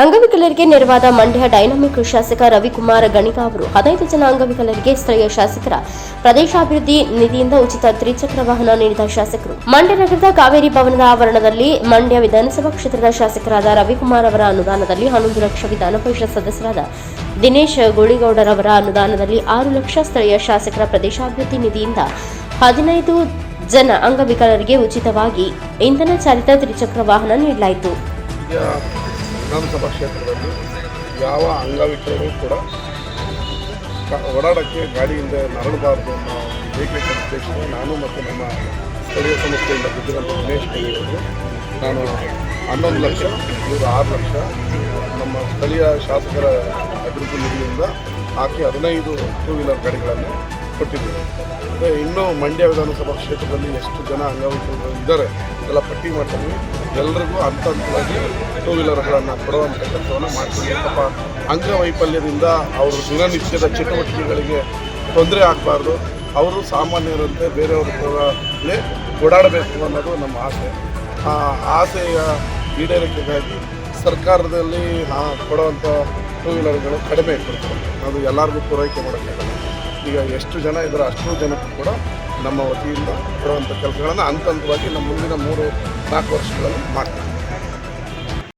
ಅಂಗವಿಕಲರಿಗೆ ನೆರವಾದ ಮಂಡ್ಯ ಡೈನಾಮಿಕ್ ಶಾಸಕ ರವಿಕುಮಾರ್ ಗಣಿಕಾ ಅವರು ಹದಿನೈದು ಜನ ಅಂಗವಿಕಲರಿಗೆ ಸ್ಥಳೀಯ ಶಾಸಕರ ಪ್ರದೇಶಾಭಿವೃದ್ಧಿ ನಿಧಿಯಿಂದ ಉಚಿತ ತ್ರಿಚಕ್ರ ವಾಹನ ನೀಡಿದ ಶಾಸಕರು. ಮಂಡ್ಯ ನಗರದ ಕಾವೇರಿ ಭವನದ ಆವರಣದಲ್ಲಿ ಮಂಡ್ಯ ವಿಧಾನಸಭಾ ಕ್ಷೇತ್ರದ ಶಾಸಕರಾದ ರವಿಕುಮಾರ್ ಅವರ ಅನುದಾನದಲ್ಲಿ ಹನ್ನೊಂದು ಲಕ್ಷ ವಿಧಾನ ಪರಿಷತ್ ಸದಸ್ಯರಾದ ದಿನೇಶ್ ಗುಳಿಗೌಡರವರ ಅನುದಾನದಲ್ಲಿ ಆರು ಲಕ್ಷ ಸ್ಥಳೀಯ ಶಾಸಕರ ಪ್ರದೇಶಾಭಿವೃದ್ಧಿ ನಿಧಿಯಿಂದ ಹದಿನೈದು ಜನ ಅಂಗವಿಕಲರಿಗೆ ಉಚಿತವಾಗಿ ಇಂಧನ ಚಾಲಿತ ತ್ರಿಚಕ್ರ ವಾಹನ ನೀಡಲಾಯಿತು. ವಿಧಾನಸಭಾ ಕ್ಷೇತ್ರದಲ್ಲಿ ಯಾವ ಅಂಗವಿಕಲರು ಕೂಡ ಓಡಾಡೋಕ್ಕೆ ಗಾಡಿಯಿಂದ ನರಳಬಾರ್ದು ಅನ್ನೋ ಏಕೈಕ ಉದ್ದೇಶ ನಾನು ಮತ್ತು ನಮ್ಮ ಸ್ಥಳೀಯ ಸಂಸ್ಥೆಯಿಂದ ಬಿದ್ದಿರುವಂಥ ದಿನೇಶ್ ಅವರು ನಾನು ಹನ್ನೊಂದು ಲಕ್ಷ, ಇವರು ಆರು ಲಕ್ಷ. ನಮ್ಮ ಸ್ಥಳೀಯ ಶಾಸಕರ ಅಭಿವೃದ್ಧಿ ನಿಧಿಯಿಂದ ಹಾಕಿ ಹದಿನೈದು ಟೂ ವೀಲರ್ ಗಾಡಿಗಳನ್ನು ಕೊಟ್ಟಿದ್ದೀವಿ ಇನ್ನೂ ಮಂಡ್ಯ ವಿಧಾನಸಭಾ ಕ್ಷೇತ್ರದಲ್ಲಿ ಎಷ್ಟು ಜನ ಅಂಗವಿಕಲರು ಇದ್ದಾರೆ ಎಲ್ಲ ಪಟ್ಟಿ ಮಾಡ್ತೀವಿ. ಎಲ್ಲರಿಗೂ ಹಂತ ಹಂತವಾಗಿ ಟೂ ವೀಲರ್ಗಳನ್ನು ಕೊಡುವಂಥ ಕೆಲಸವನ್ನು ಮಾಡ್ತೀವಿ. ಪಾಪ ಅಂಗವೈಫಲ್ಯದಿಂದ ಅವರು ದಿನನಿತ್ಯದ ಚಟುವಟಿಕೆಗಳಿಗೆ ತೊಂದರೆ ಆಗಬಾರ್ದು. ಅವರು ಸಾಮಾನ್ಯರಂತೆ ಬೇರೆಯವ್ರಲ್ಲೇ ಓಡಾಡಬೇಕು ಅನ್ನೋದು ನಮ್ಮ ಆಸೆ. ಆ ಆಸೆಯ ಈಡೇರಿಕೆಗಾಗಿ ಸರ್ಕಾರದಲ್ಲಿ ಕೊಡುವಂಥ ಟೂ ವೀಲರ್ಗಳು ಕಡಿಮೆ ಕೊಡ್ತಾರೆ. ಅದು ಎಲ್ಲರಿಗೂ ಪೂರೈಕೆ ಮಾಡೋಕ್ಕಾಗಲ್ಲ. ಈಗ ಎಷ್ಟು ಜನ ಇದ್ದಾರೆ ಅಷ್ಟು ಜನಕ್ಕೂ ಕೂಡ ನಮ್ಮ ವತಿಯಿಂದ ಕೊಡುವಂಥ ಕೆಲಸಗಳನ್ನು ಹಂತ ಹಂತವಾಗಿ ನಮ್ಮ ಮುಂದಿನ ಮೂರು ನಾಲ್ಕು ವರ್ಷಗಳಲ್ಲಿ ಮಾಡ್ತೀವಿ